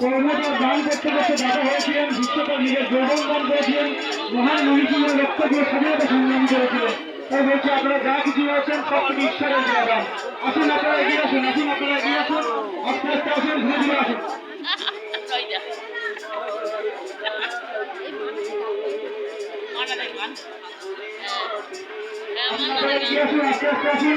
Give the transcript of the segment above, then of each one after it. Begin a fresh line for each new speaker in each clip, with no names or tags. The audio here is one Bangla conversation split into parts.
করোনাটা দান করতে করতে দাদা হয়েছিলেন বিশ্বকাপ নিজের যৌবন দান করেছিলেন মহান মনীষীদের রক্ত দিয়ে আপনারা যা কিছু হয়েছেন সব আস্তে আস্তে আসুন আস্তে আস্তে আসুন।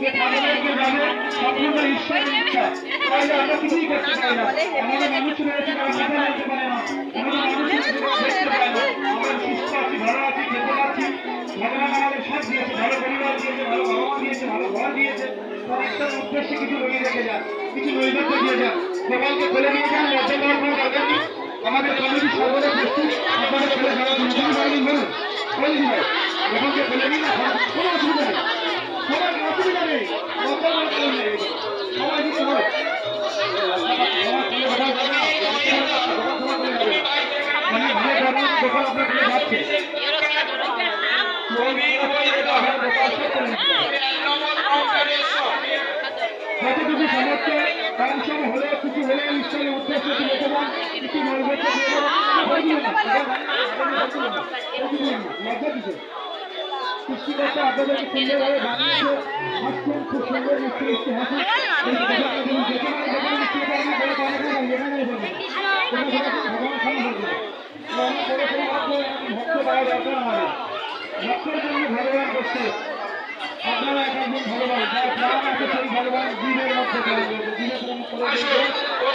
যে ঠাকুরকে যাবে সম্পূর্ণ ঈশ্বরের ইচ্ছা। না। আমাদের মানুষ সর্বদা প্রস্তুত। আপনাদের খুলে যাওয়ার জন্য তুমি বলুন বলে দিন গোপালকে খুলে নিন কোনো অসুবিধা নেই। লজ্জা পাওয়ার কারণ। মানে হলে কিছু হলে ঈশ্বরের উদ্দেশ্যে কি রেখে দেন কিছু নৈবেদ্য দিয়ে দেন বলবেন না প্রতিদিন লজ্জা দিতে সৃষ্টিকর্তা আপনাদেরকে সুন্দরভাবে বানিয়েছে হাসছেন খুব সুন্দর মিষ্টি মিষ্টি হাসি। ফেলে ভাববো ভক্ত পাওয়া দরকার আমাদের ভক্তের জন্য ভগবান করছে। আপনারা এক একজন ভগবান যার প্রাণ আছে সেই ভগবান দিনের মধ্যে চলে যাবে দিনে প্রেম করে দেবে।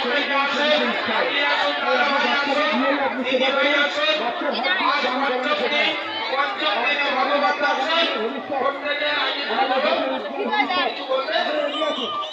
সেই কাজ সেই ইচ্ছা আপনি বাচ্চাকে দিয়ে আপনি সেবা করেন বাচ্চা ভাব দিয়ে দান করেন সেটাই আপনার ভালো বাচ্চা আপনার ভবিষ্যৎ আমাদের দেশের উজ্জ্বল ভবিষ্যৎ আপনারা এগিয়ে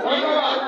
ধন্যবাদ